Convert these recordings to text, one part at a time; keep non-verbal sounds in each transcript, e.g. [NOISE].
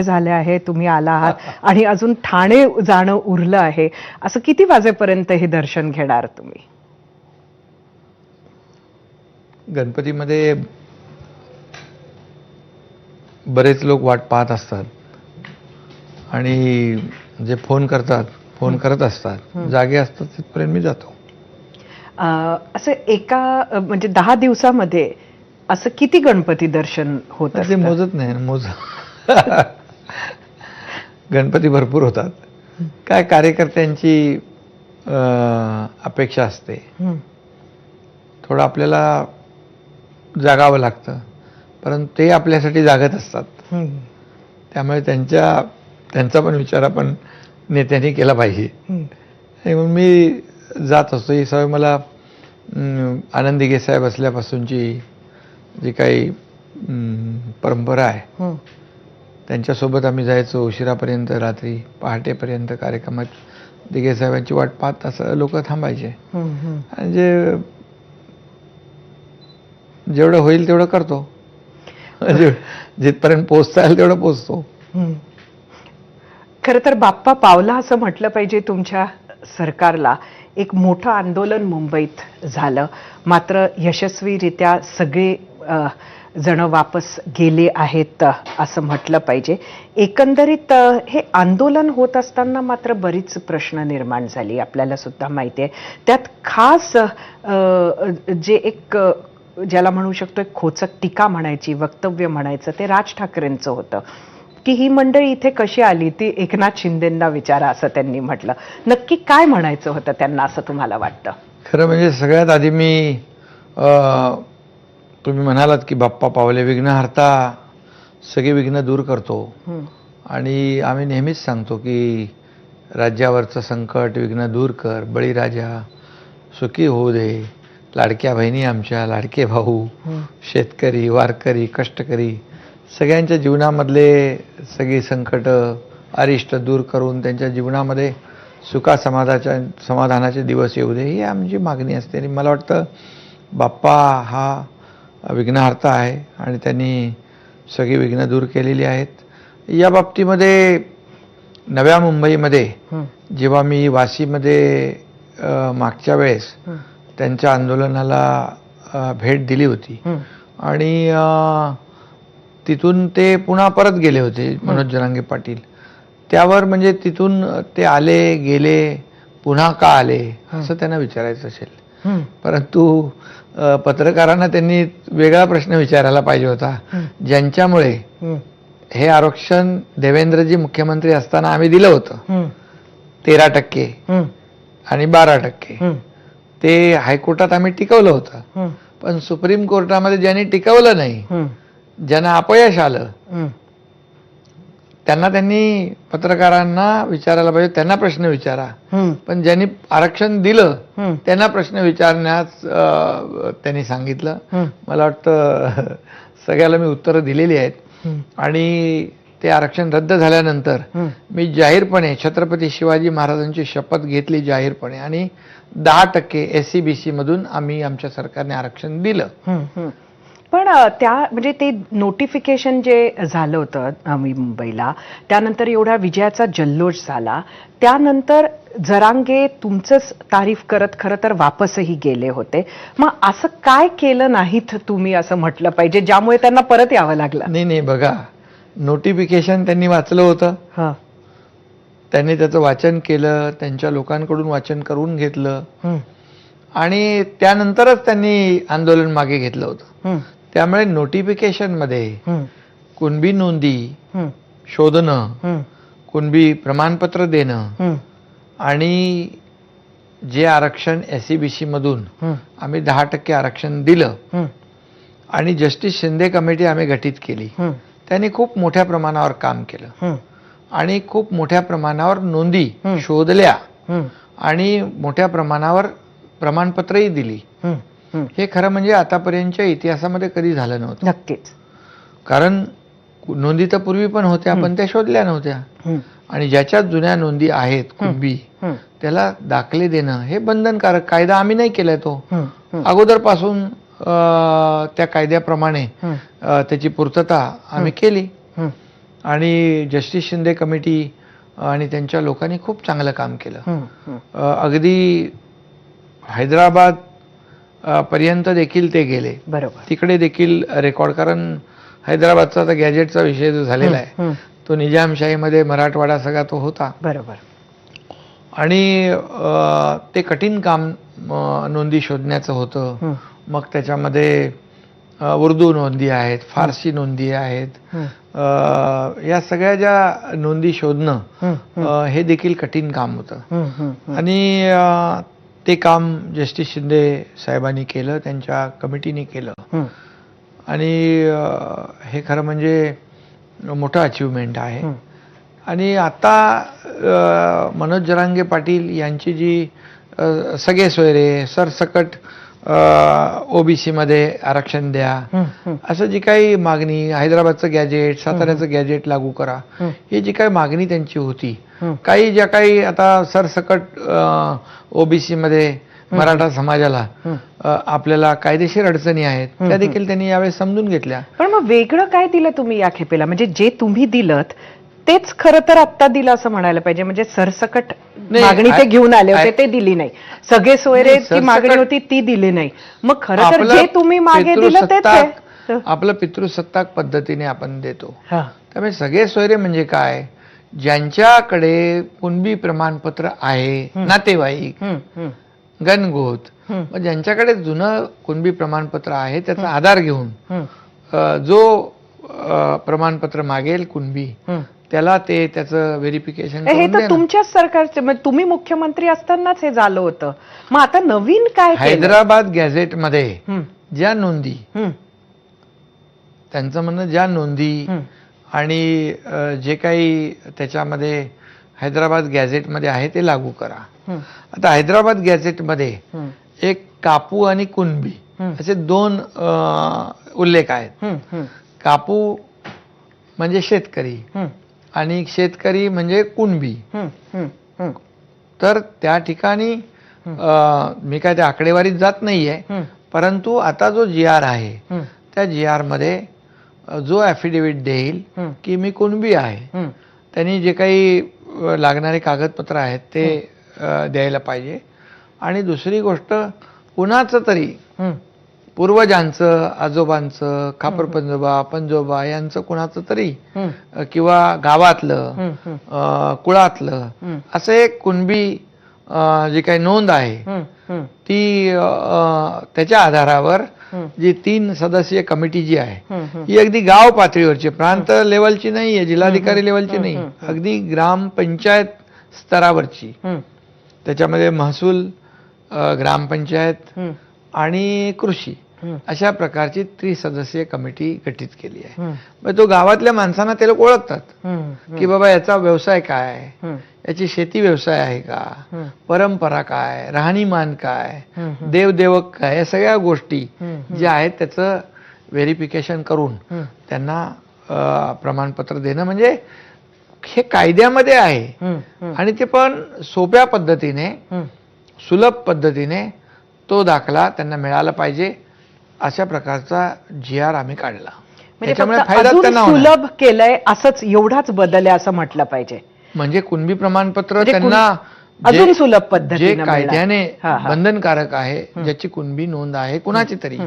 झाले आहे तुम्ही आला आहात आणि अजून ठाणे जाणं उरलं आहे. असं किती वाजेपर्यंत हे दर्शन घेणार तुम्ही? गणपतीमध्ये बरेच लोक वाट पाहत असतात. आणि जे फोन करतात फोन करत असतात जागे असतात तिथपर्यंत मी जातो. असं एका म्हणजे दहा दिवसामध्ये असं किती गणपती दर्शन होत? मोजत नाही मोज [LAUGHS] गणपती भरपूर होतात. काय कार्यकर्त्यांची अपेक्षा असते. थोडं आपल्याला जागावं लागतं. परंतु ते आपल्यासाठी जागत असतात. त्यामुळे त्यांच्या त्यांचा पण विचार आपण नेत्यांनी केला पाहिजे. आणि मग मी जात असतो. ही सवय मला आनंद साहेब असल्यापासूनची जी काही परंपरा आहे. त्यांच्यासोबत आम्ही जायचो उशिरापर्यंत रात्री पहाटेपर्यंत कार्यक्रमात. दिघे साहेबांची वाट पाहत असं लोक थांबायचे. आणि जे जेवढं होईल तेवढं करतो. जे- जिथपर्यंत पोचता येईल तेवढं पोचतो. खरं तर बाप्पा पावला असं म्हटलं पाहिजे तुमच्या सरकारला. एक मोठं आंदोलन मुंबईत झालं. मात्र यशस्वीरित्या सगळे जण वापस गेले आहेत असं म्हटलं पाहिजे. एकंदरीत हे आंदोलन होत असताना मात्र बरीच प्रश्न निर्माण झाली आपल्याला सुद्धा माहिती आहे. त्यात खास जे एक ज्याला म्हणू शकतो एक खोचक टीका म्हणायची वक्तव्य म्हणायचं ते राज ठाकरेंचं होतं. की ही मंडळी इथे कशी आली? ती एकनाथ शिंदेंना विचारा असं त्यांनी म्हटलं. नक्की काय म्हणायचं होतं त्यांना असं तुम्हाला वाटतं? खरं म्हणजे सगळ्यात आधी मी तुम्ही म्हणालात की बाप्पा पावले विघ्नहर्ता सगळे विघ्न दूर करतो. आणि आम्ही नेहमीच सांगतो की राज्यावरचं संकट विघ्न दूर कर बळीराजा सुखी होऊ दे. लाडक्या बहिणी आमच्या लाडके भाऊ शेतकरी वारकरी कष्टकरी सगळ्यांच्या जीवनामधले सगळी संकट अरिष्ट दूर करून त्यांच्या जीवनामध्ये सुखा समाधाच्या समाधानाचे दिवस येऊ दे ही आमची मागणी असते. आणि मला वाटतं बाप्पा हा विघ्नहर्ता आहे आणि त्यांनी सगळी विघ्न दूर केलेली आहेत. या बाबतीमध्ये नव्या मुंबईमध्ये जेव्हा मी वाशीमध्ये मागच्या वेळेस त्यांच्या आंदोलनाला भेट दिली होती. आणि तिथून ते पुन्हा परत गेले होते मनोज जरांगे पाटील. त्यावर म्हणजे तिथून ते आले गेले पुन्हा का आले असं त्यांना विचारायचं असेल. परंतु पत्रकारांना त्यांनी वेगळा प्रश्न विचारायला पाहिजे होता. ज्यांच्यामुळे हं, आरक्षण देवेंद्रजी मुख्यमंत्री असताना आम्ही दिलं होतं. तेरा टक्के आणि बारा टक्के. ते हायकोर्टात आम्ही टिकवलं होतं. पण सुप्रीम कोर्टामध्ये ज्यांनी टिकवलं नाही ज्यांना अपयश आलं त्यांना त्यांनी पत्रकारांना विचारायला पाहिजे त्यांना प्रश्न विचारा. पण ज्यांनी आरक्षण दिलं त्यांना प्रश्न विचारण्यास त्यांनी सांगितलं. मला वाटतं [LAUGHS] सगळ्याला मी उत्तरं दिलेली आहेत. आणि ते आरक्षण रद्द झाल्यानंतर. मी जाहीरपणे छत्रपती शिवाजी महाराजांची शपथ घेतली जाहीरपणे. आणि दहा टक्के एस सी बी सीमधून आम्ही आमच्या सरकारने आरक्षण दिलं. पण त्या म्हणजे ते नोटिफिकेशन जे झालं होतं आम्ही मुंबईला त्यानंतर एवढा विजयाचा जल्लोष झाला. त्यानंतर जरांगे तुमचंच तारीफ करत खरं तर वापसही गेले होते. मग असं काय केलं नाहीत तुम्ही असं म्हटलं पाहिजे ज्यामुळे त्यांना परत यावं लागलं? नाही नाही बघा. नोटिफिकेशन त्यांनी वाचलं होतं. हं, त्यांनी त्याचं वाचन केलं त्यांच्या लोकांकडून वाचन करून घेतलं. आणि त्यानंतरच त्यांनी आंदोलन मागे घेतलं होतं. त्यामुळे नोटिफिकेशनमध्ये कुणबी नोंदी शोधणं कुणबी प्रमाणपत्र देणं आणि जे आरक्षण एस सी बी सीमधून हं, आम्ही दहा टक्के आरक्षण दिलं आणि जस्टिस शिंदे कमिटी आम्ही गठीत केली. त्यांनी खूप मोठ्या प्रमाणावर काम केलं. आणि खूप मोठ्या प्रमाणावर नोंदी. शोधल्या आणि मोठ्या प्रमाणावर प्रमाणपत्रही दिली. हं, खरं म्हणजे आतापर्यंतच्या इतिहासामध्ये कधी झालं नव्हतं. नक्कीच. कारण नोंदी तर पूर्वी पण होत्या पण त्या शोधल्या नव्हत्या. आणि ज्याच्या जुन्या नोंदी आहेत हं, त्याला दाखले देणं हे बंधनकारक कायदा आम्ही नाही केलाय तो. अगोदरपासून त्या कायद्याप्रमाणे त्याची पूर्तता आम्ही केली. आणि जस्टिस शिंदे कमिटी आणि त्यांच्या लोकांनी खूप चांगलं काम केलं. अगदी हैदराबाद पर्यंत देखील ते गेले. बरोबर. तिकडे देखील रेकॉर्ड कारण हैदराबादचा आता गॅजेटचा विषय जो झालेला आहे तो निजामशाहीमध्ये मराठवाडा सगळा तो होता. बरोबर. आणि ते कठीण काम नोंदी शोधण्याचं होतं. मग त्याच्यामध्ये उर्दू नोंदी आहेत फारसी नोंदी आहेत. या सगळ्या ज्या नोंदी शोधणं हं, देखील कठीण काम होतं. आणि ते काम जस्टिस शिंदे साहेबांनी केलं त्यांच्या कमिटीने केलं. आणि हे खरं म्हणजे मोठं अचिव्हमेंट आहे. आणि आता मनोज जरांगे पाटील यांची जी सगळे सोयरे सरसकट ओबीसी मध्ये आरक्षण द्या. असं जी काही मागणी हैदराबादचं गॅजेट साताऱ्याचं गॅजेट लागू करा. हं, जी काही मागणी त्यांची होती. काही ज्या काही आता सरसकट ओबीसी मध्ये मराठा समाजाला आपल्याला कायदेशीर अडचणी आहेत त्या देखील त्यांनी यावेळेस समजून घेतल्या. पण मग वेगळं काय दिलं तुम्ही या खेपेला? म्हणजे जे तुम्ही दिलं तेच खरं तर आत्ता दिलं असं म्हणायला पाहिजे. म्हणजे सरसकट नाही, मागणी ते घेऊन आले होते ते दिली नाही. सगळे सोयरे नाही, जी सरसकट- मागणी होती ती दिली नाही. मग खरं तर जे तुम्ही मागे दिलं तेच आहे. पितृसत्ताक आपलं पितृसत्ताक पद्धतीने आपण देतो. हा. त्यामुळे सगळे सोयरे म्हणजे काय? ज्यांच्याकडे कुणबी प्रमाणपत्र आहे. नातेवाईक गणगोत मग ज्यांच्याकडे जुनं कुणबी प्रमाणपत्र आहे त्याचा आधार घेऊन अ, जो अ, प्रमाणपत्र मागेल कुणबी. त्याला ते त्याचं व्हेरिफिकेशन हे तर तुमच्याच सरकारचे म्हणजे तुम्ही मुख्यमंत्री असतानाच हे झालं होतं. मग आता नवीन काय? हैदराबाद गॅझेटमध्ये हं, ज्या नोंदी त्यांचं म्हणणं ज्या नोंदी आणि जे काही त्याच्यामध्ये हैदराबाद गॅझेटमध्ये आहे ते लागू करा. आता हैदराबाद गॅझेटमध्ये एक कापू आणि कुणबी. असे दोन उल्लेख आहेत. कापू म्हणजे शेतकरी आणि शेतकरी म्हणजे कुणबी. तर त्या ठिकाणी मी काय त्या आकडेवारीत जात नाहीये परंतु आता जो जी आर आहे त्या जी आरमध्ये अ, जो ॲफिडेव्हिट देईल की मी कुणबी आहे त्यांनी जे काही लागणारे कागदपत्र आहेत ते द्यायला पाहिजे. आणि दुसरी गोष्ट कुणाचं तरी पूर्वजांचं आजोबांचं खापर पंजोबा पंजोबा यांचं कुणाचं तरी किंवा गावातलं कुळातलं असं एक कुणबी जी काही नोंद आहे ती त्याच्या आधारावर जी तीन सदस्यीय कमिटी जी आहे हं, अगदी गाव पातळीवरची प्रांत लेवलची नाही आहे जिल्हाधिकारी लेवलची नाही अगदी ग्रामपंचायत स्तरावरची. त्याच्यामध्ये महसूल ग्रामपंचायत आणि कृषी. अशा प्रकारची त्रिसदस्यीय कमिटी गठीत केली आहे. मग तो गावातल्या माणसांना ते लोक ओळखतात. की बाबा याचा व्यवसाय काय? याची शेती व्यवसाय आहे का? परंपरा काय? राहणीमान काय? देवदेवक काय? या सगळ्या गोष्टी ज्या आहेत त्याचं व्हेरिफिकेशन करून त्यांना प्रमाणपत्र देणं म्हणजे हे कायद्यामध्ये आहे. आणि ते पण सोप्या पद्धतीने. सुलभ पद्धतीने तो दाखला त्यांना मिळाला पाहिजे. अशा प्रकारचा जी आर आम्ही काढला. म्हणजे त्याच्यामुळे फायदा अजून त्यांना. सुलभ केलंय असंच एवढाच बदल आहे असं म्हटलं पाहिजे. म्हणजे कुणबी प्रमाणपत्र म्हणजे त्यांना अजून जे- सुलभ जे पद्धतीने मिळणार. कायद्याने. बंधनकारक आहे ज्याची कुणबी नोंद आहे कुणाची तरी.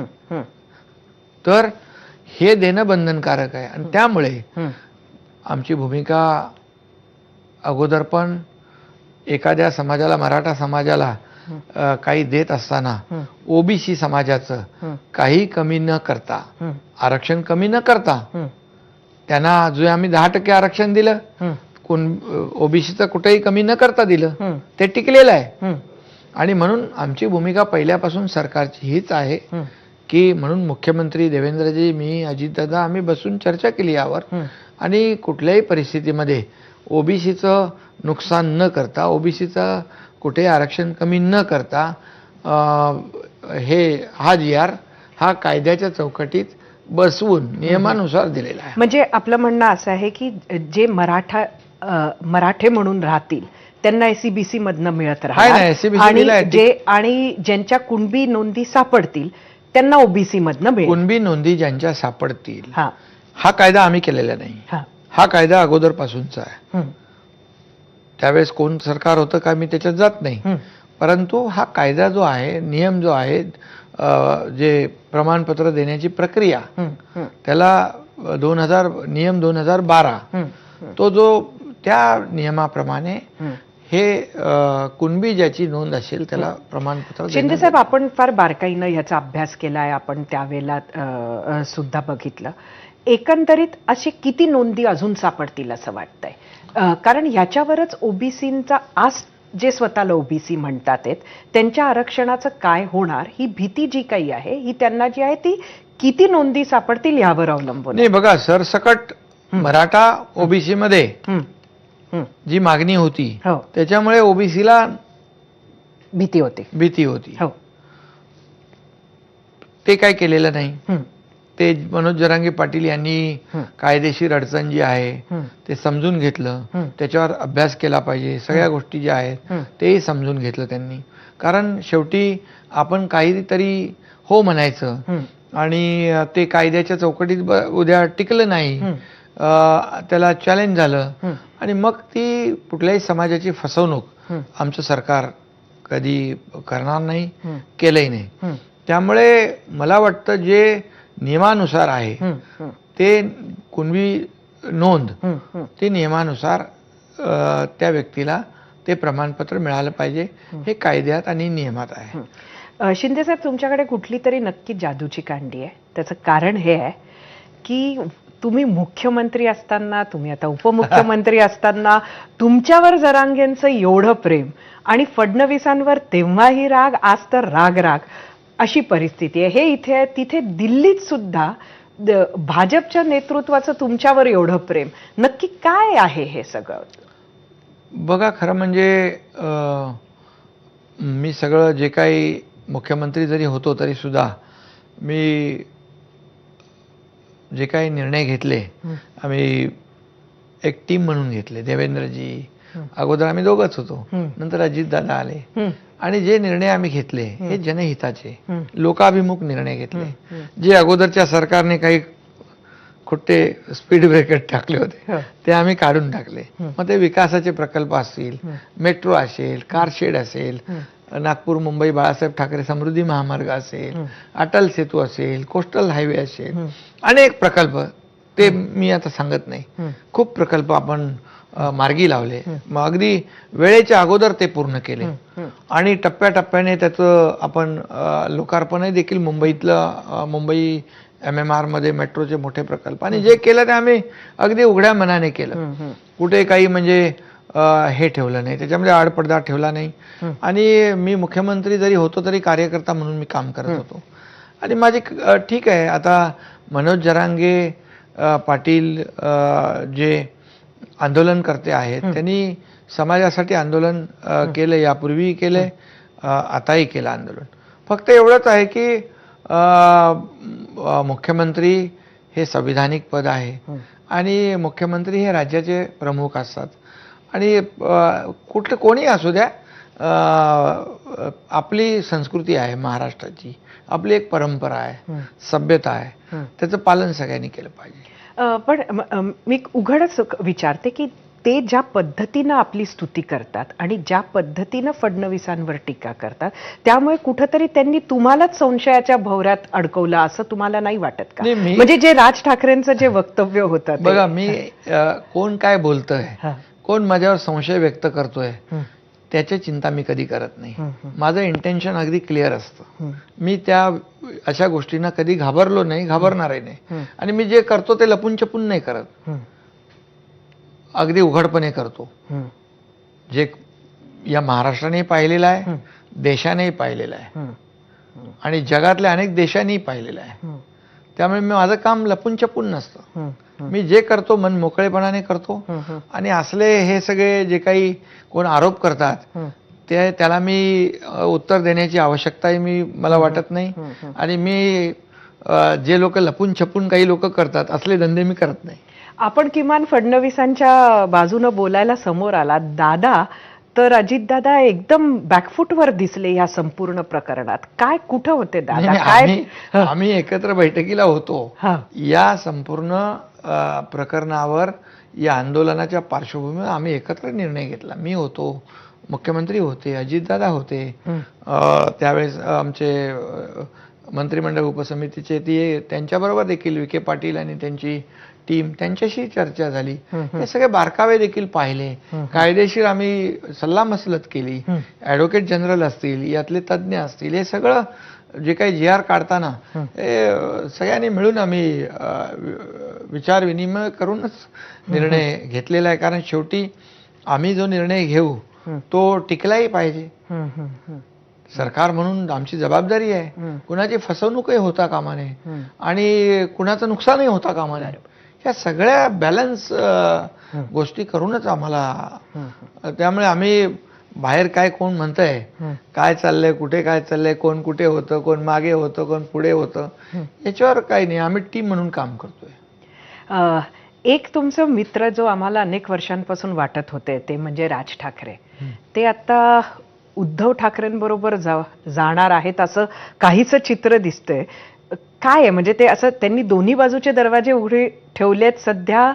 तर हे देणं बंधनकारक आहे. आणि त्यामुळे आमची भूमिका अगोदर पण एखाद्या समाजाला मराठा समाजाला काही देत असताना ओबीसी समाजाचं काही कमी न करता आरक्षण कमी न करता त्यांना जो आम्ही दहा टक्के आरक्षण दिलं कोण ओबीसीचं कुठेही कमी न करता दिलं ते टिकलेलं आहे. आणि म्हणून आमची भूमिका पहिल्यापासून सरकारची हीच आहे की म्हणून मुख्यमंत्री देवेंद्रजी मी अजितदादा आम्ही बसून चर्चा केली यावर. आणि कुठल्याही परिस्थितीमध्ये ओबीसीचं नुकसान न करता ओबीसीचं कुठे आरक्षण कमी न करता हे हा जी आर हा कायद्याच्या चौकटीत बसवून नियमानुसार दिलेला आहे. म्हणजे आपलं म्हणणं असं आहे की जे मराठा मराठे म्हणून राहतील त्यांना एसीबीसी मधनं मिळत राहणार. आणि दिलाय. जे आणि ज्यांच्या कुणबी नोंदी सापडतील त्यांना ओबीसी मधनं मिळेल. कुणबी नोंदी ज्यांच्या सापडतील हा. हा कायदा आम्ही केलेला नाही. हा. कायदा अगोदरपासूनचा आहे. त्यावेळेस कोण सरकार होतं का मी त्याच्यात जात नाही. परंतु हा कायदा जो आहे नियम जो आहे जे प्रमाणपत्र देण्याची प्रक्रिया त्याला दोन हजार नियम दोन हजार बारा तो जो त्या नियमाप्रमाणे हं. कुणबी ज्याची नोंद असेल त्याला प्रमाणपत्र शिंदे साहेब आपण फार बारकाईनं याचा अभ्यास केलाय आपण त्यावेळेला सुद्धा बघितलं. एकंदरीत असे किती नोंदी अजून सापडतील असं वाटतंय? कारण ह्याच्यावरच ओबीसींचा आज जे स्वतःला ओबीसी म्हणतात आहेत त्यांच्या आरक्षणाचं काय होणार ही भीती जी काही आहे ही त्यांना जी आहे ती किती नोंदी सापडतील यावर अवलंबून. नाही बघा सरसकट मराठा ओबीसी मध्ये जी मागणी होती हो. त्याच्यामुळे ओबीसीला भीती होती. भीती होती. हो. ते काय केलेलं नाही? ते मनोज जरांगे पाटील यांनी कायदेशीर अडचण जी आहे ते समजून घेतलं. त्याच्यावर अभ्यास केला पाहिजे. सगळ्या गोष्टी ज्या आहेत. तेही समजून घेतलं त्यांनी. कारण शेवटी आपण काहीतरी हो म्हणायचं आणि ते कायद्याच्या चौकटीत उद्या टिकलं नाही त्याला चॅलेंज झालं. आणि मग ती कुठल्याही समाजाची फसवणूक आमचं सरकार कधी करणार नाही केलंही नाही. त्यामुळे मला वाटतं जे नियमानुसार आहे. ते कुणबी नोंद. ते नियमानुसार त्या व्यक्तीला ते प्रमाणपत्र मिळालं पाहिजे. हे. कायद्यात आणि नियमात आहे. शिंदे साहेब तुमच्याकडे कुठली तरी नक्की जादूची कांडी आहे? त्याचं कारण हे आहे की तुम्ही मुख्यमंत्री असताना तुम्ही आता उपमुख्यमंत्री [LAUGHS] असताना तुमच्यावर जरांगेंचं एवढं प्रेम आणि फडणवीसांवर तेव्हाही राग आज तर राग राग. अशी परिस्थिती आहे. हे इथे आहे तिथे दिल्लीत सुद्धा भाजपच्या नेतृत्वाचं तुमच्यावर एवढं प्रेम. नक्की काय आहे हे सगळं? बघा खरं म्हणजे मी सगळं जे काही मुख्यमंत्री जरी होतो तरी सुद्धा मी जे काही निर्णय घेतले. आम्ही एक टीम म्हणून घेतले. देवेंद्रजी. अगोदर आम्ही दोघंच होतो. नंतर अजितदादा आले. आणि जे निर्णय आम्ही घेतले हे जनहिताचे. लोकाभिमुख निर्णय घेतले. जे अगोदरच्या सरकारने काही खुट्टे स्पीड ब्रेकर टाकले होते हो. ते आम्ही काढून टाकले. मग ते विकासाचे प्रकल्प असतील. मेट्रो असेल कारशेड असेल नागपूर मुंबई बाळासाहेब ठाकरे समृद्धी महामार्ग असेल. अटल सेतू असेल कोस्टल हायवे असेल. अनेक प्रकल्प ते मी आता सांगत नाही. खूप प्रकल्प आपण मार्गी लावले. मग अगदी वेळेच्या अगोदर ते पूर्ण केले. आणि टप्प्याटप्प्याने त्याचं आपण लोकार्पणही देखील मुंबईतलं मुंबई एम एम आरमध्ये मेट्रोचे मोठे प्रकल्प. आणि जे केलं ते आम्ही अगदी उघड्या मनाने केलं. कुठे काही म्हणजे हे ठेवलं नाही. त्याच्यामध्ये आडपडदा ठेवला नाही. आणि मी मुख्यमंत्री जरी होतो तरी कार्यकर्ता म्हणून मी काम करत होतो. आणि माझे ठीक आहे. आता मनोज जरांगे पाटील जे आंदोलनकर्ते आहेत. त्यांनी समाजासाठी आंदोलन केलं यापूर्वीही केलंय अ, आताही केलं आंदोलन. फक्त एवढंच आहे की मुख्यमंत्री हे संविधानिक पद आहे. आणि मुख्यमंत्री हे राज्याचे प्रमुख असतात. आणि कुठलं कोणी असू द्या आपली संस्कृती आहे महाराष्ट्राची. आपली एक परंपरा आहे. सभ्यता आहे. त्याचं पालन सगळ्यांनी केलं पाहिजे. पण म- उघडच विचारते की ते ज्या पद्धतीनं आपली स्तुती करतात आणि ज्या पद्धतीनं फडणवीसांवर टीका करतात त्यामुळे कुठंतरी त्यांनी तुम्हालाच संशयाच्या भोवऱ्यात अडकवलं असं तुम्हाला नाही वाटत का? म्हणजे जे राज ठाकरेंचं जे वक्तव्य होतं बघा मी कोण काय बोलतोय. कोण माझ्यावर संशय व्यक्त करतोय हं, त्याची चिंता मी कधी करत नाही. माझं इंटेन्शन अगदी क्लिअर असतं. मी त्या अशा गोष्टींना कधी घाबरलो नाही घाबरणारही नाही. आणि मी जे करतो ते लपून छपून नाही करत. अगदी उघडपणे करतो. जे या महाराष्ट्राने पाहिलेलं आहे देशानेही पाहिलेलं आहे. आणि जगातल्या अनेक देशांनीही पाहिलेलं आहे. त्यामुळे मी माझं काम लपून छपून नसतं मी जे करतो मन मोकळेपणाने करतो. आणि असले हे सगळे जे काही कोण आरोप करतात ते त्याला मी उत्तर देण्याची आवश्यकताही मी मला वाटत नाही. आणि मी जे लोक लपून छपून काही लोक करतात असले धंदे मी करत नाही. आपण किमान फडणवीसांच्या बाजूनं बोलायला समोर आला दादा तर अजितदादा एकदम बॅकफुटवर दिसले या संपूर्ण प्रकरणात. काय कुठं होते दादा? काय? आम्ही एकत्र बैठकीला होतो. या संपूर्ण प्रकरणावर या आंदोलनाच्या पार्श्वभूमीवर आम्ही एकत्र निर्णय घेतला. मी होतो मुख्यमंत्री होते अजितदादा होते. त्यावेळेस आमचे मंत्रिमंडळ उपसमितीचे ते त्यांच्याबरोबर देखील विखे पाटील आणि त्यांची टीम त्यांच्याशी चर्चा झाली. हं, सगळे बारकावे देखील पाहिले. कायदेशीर आम्ही सल्लामसलत केली. ॲडव्होकेट जनरल असतील यातले तज्ज्ञ असतील हे सगळं जे काही जी आर काढताना सगळ्यांनी मिळून आम्ही विचार विनिमय करूनच निर्णय घेतलेला आहे. कारण शेवटी आम्ही जो निर्णय घेऊ. तो टिकलाही पाहिजे. सरकार म्हणून आमची जबाबदारी आहे. कुणाची फसवणूकही होता कामा नये. आणि कुणाचं नुकसानही होता कामा नये. ह्या सगळ्या बॅलन्स. गोष्टी करूनच आम्हाला त्यामुळे आम्ही बाहेर काय कोण म्हणतंय? हं. काय चाललंय कुठे काय चाललंय कोण कुठे होतं कोण मागे होतं कोण पुढे होतं. याच्यावर काही नाही. आम्ही टीम म्हणून काम करतोय. एक तुमचं मित्र जो आम्हाला अनेक वर्षांपासून वाटत होते ते म्हणजे राज ठाकरे. ते आता उद्धव ठाकरेंबरोबर जा जाणार आहेत असं काहीच चित्र दिसतंय. काय आहे? म्हणजे ते असं त्यांनी दोन्ही बाजूचे दरवाजे उघडे ठेवलेत सध्या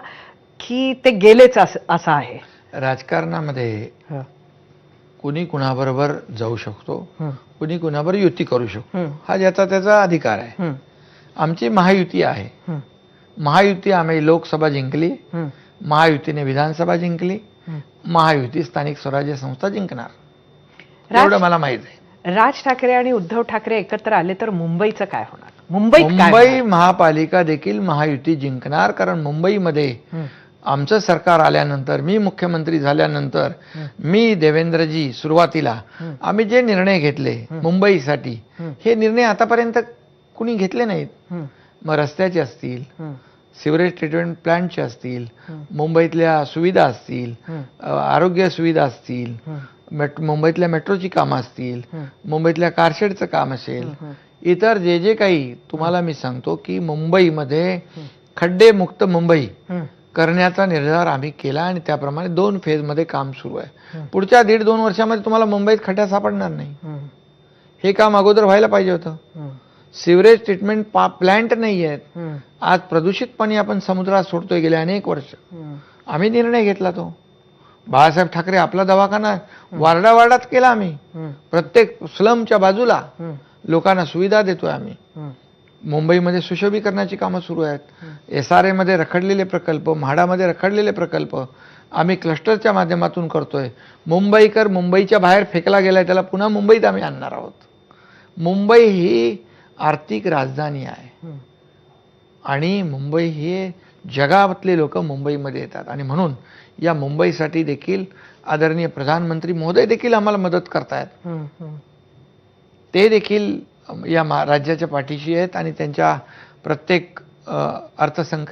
की ते गेलेच असं आहे? राजकारणामध्ये कुणी कुणाबरोबर जाऊ शकतो कुणी कुणाबरोबर युती करू शकतो. हं, ज्याचा त्याचा अधिकार आहे. आमची महायुती आहे. महायुती आम्ही लोकसभा जिंकली. महायुतीने विधानसभा जिंकली. महायुती स्थानिक स्वराज्य संस्था जिंकणार. एवढं मला माहीत आहे. राज ठाकरे आणि उद्धव ठाकरे एकत्र आले तर मुंबईचं काय होणार? मुंबई होणार? महापालिका देखील महायुती जिंकणार कारण मुंबईमध्ये आमचं सरकार आल्यानंतर मी मुख्यमंत्री झाल्यानंतर. मी देवेंद्रजी सुरुवातीला. आम्ही जे निर्णय घेतले. मुंबईसाठी हं. निर्णय आतापर्यंत कुणी घेतले नाहीत मग रस्त्याचे असतील सिवरेज ट्रीटमेंट प्लांटचे असतील. मुंबईतल्या सुविधा असतील आरोग्य सुविधा असतील मेट मुंबईतल्या मेट्रोची कामं असतील मुंबईतल्या कारशेडचं काम असेल इतर जे जे काही तुम्हाला मी सांगतो की मुंबईमध्ये हं. खड्डेमुक्त मुंबई करण्याचा निर्धार आम्ही केला आणि त्याप्रमाणे दोन फेजमध्ये काम सुरू आहे. पुढच्या दीड दोन वर्षामध्ये तुम्हाला मुंबईत खड्ड्या सापडणार नाही. हं, काम अगोदर व्हायला पाहिजे होतं. सिवरेज ट्रीटमेंट प्लांट नाही आहेत. आज प्रदूषित पाणी आपण समुद्रात सोडतोय गेले अनेक वर्ष. आम्ही निर्णय घेतला तो. बाळासाहेब ठाकरे आपला दवाखाना वारडा केला आम्ही. प्रत्येक स्लमच्या बाजूला लोकांना सुविधा देतोय आम्ही. मुंबईमध्ये सुशोभीकरणाची कामं सुरू आहेत. एस आर एमध्ये रखडलेले प्रकल्प म्हाडामध्ये रखडलेले प्रकल्प आम्ही क्लस्टरच्या माध्यमातून करतोय. मुंबईकर मुंबईच्या बाहेर फेकला गेलाय त्याला पुन्हा मुंबईत आम्ही आणणार आहोत. मुंबई ही आर्थिक राजधानी आहे. आणि मुंबई हे जगातले लोक मुंबईमध्ये येतात. आणि म्हणून या मुंबईसाठी देखील आदरणीय प्रधानमंत्री महोदय देखील आम्हाला मदत करतायत. ते देखील या मा- राज्याच्या पाठीशी आहेत आणि त्यांच्या प्रत्येक अर्थसंक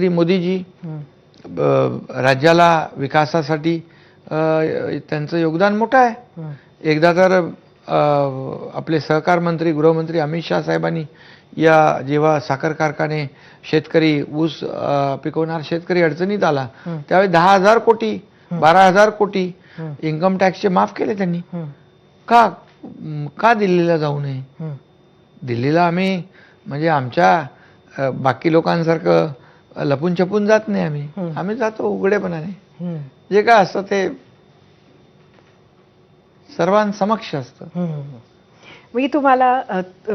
श्री मोदीजी राज्याला विकासासाठी त्यांचं योगदान मोठं आहे. एकदा तर आपले सहकार मंत्री गृहमंत्री अमित शाह साहेबांनी या जेव्हा साखर कारखाने शेतकरी ऊस पिकवणार पिकवणारा शेतकरी अडचणीत आला त्यावेळी दहा हजार कोटी बारा हजार कोटी इन्कम टॅक्सचे माफ केले त्यांनी. का का दिल्लीला जाऊ नये? दिल्लीला आम्ही म्हणजे आमच्या बाकी लोकांसारखं लपून छपून जात नाही आम्ही. आम्ही जातो उघडेपणाने. जे काय असतं ते सर्वांसमक्ष असतं. मी तुम्हाला अ, अ,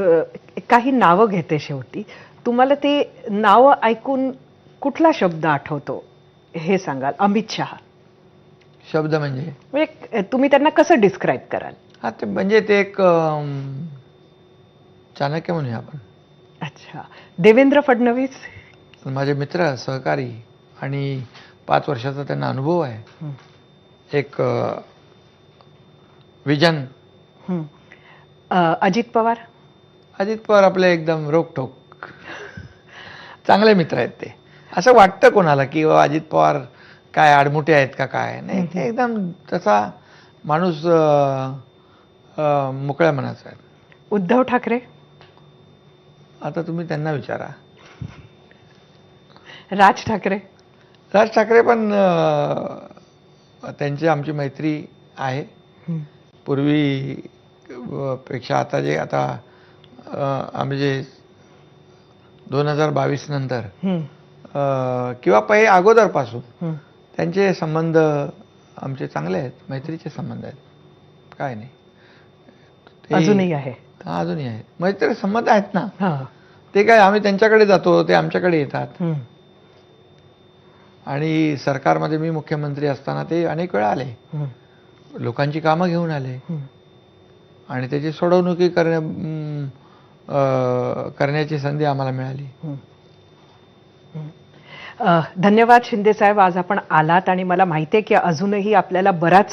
काही नावं घेते शेवटी. तुम्हाला ते नावं ऐकून कुठला शब्द आठवतो? हे सांगाल. अमित शहा. शब्द म्हणजे? म्हणजे तुम्ही त्यांना कसं डिस्क्राईब कराल? हा ते म्हणजे ते एक चाणक्य म्हणूया आपण. अच्छा. देवेंद्र फडणवीस? माझे मित्र सहकारी आणि पाच वर्षाचा त्यांना अनुभव आहे. एक विजन. अजित पवार? अजित पवार आपले एकदम रोकठोक चांगले मित्र आहेत ते. असं वाटतं कोणाला की अजित पवार काय आडमुठे आहेत का काय? नाही ते एकदम तसा माणूस मोकळ्या मनाचा आहे. उद्धव ठाकरे? आता तुम्ही त्यांना विचारा. राज ठाकरे. राज ठाकरे पण त्यांची आमची मैत्री आहे. पूर्वी पेक्षा आता जे आता आम्ही जे दोन हजार बावीस नंतर किंवा पहिले अगोदरपासून हं. त्यांचे संबंध आमचे चांगले आहेत मैत्रीचे संबंध आहेत. काय नाही. अजूनही आहे. हा, अजूनही आहेत मैत्री संबंध आहेत ना. ते काय आम्ही त्यांच्याकडे जातो ते आमच्याकडे येतात. आणि सरकारमध्ये मी मुख्यमंत्री असताना ते अनेक वेळा आले. लोकांची कामं घेऊन आले. आणि त्याची सोडवणुकी करण्या करण्याची संधी आम्हाला मिळाली. धन्यवाद शिंदे साहेब आज आपण आलात आणि मला माहिती आहे की अजूनही आपल्याला बराच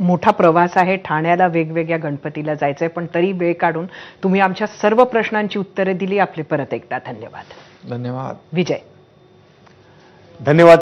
मोठा प्रवास आहे. ठाण्याला वेगवेगळ्या गणपतीला जायचंय पण तरी वेळ काढून तुम्ही आमच्या सर्व प्रश्नांची उत्तरे दिली. आपले परत एकदा धन्यवाद. धन्यवाद. विजय. धन्यवाद.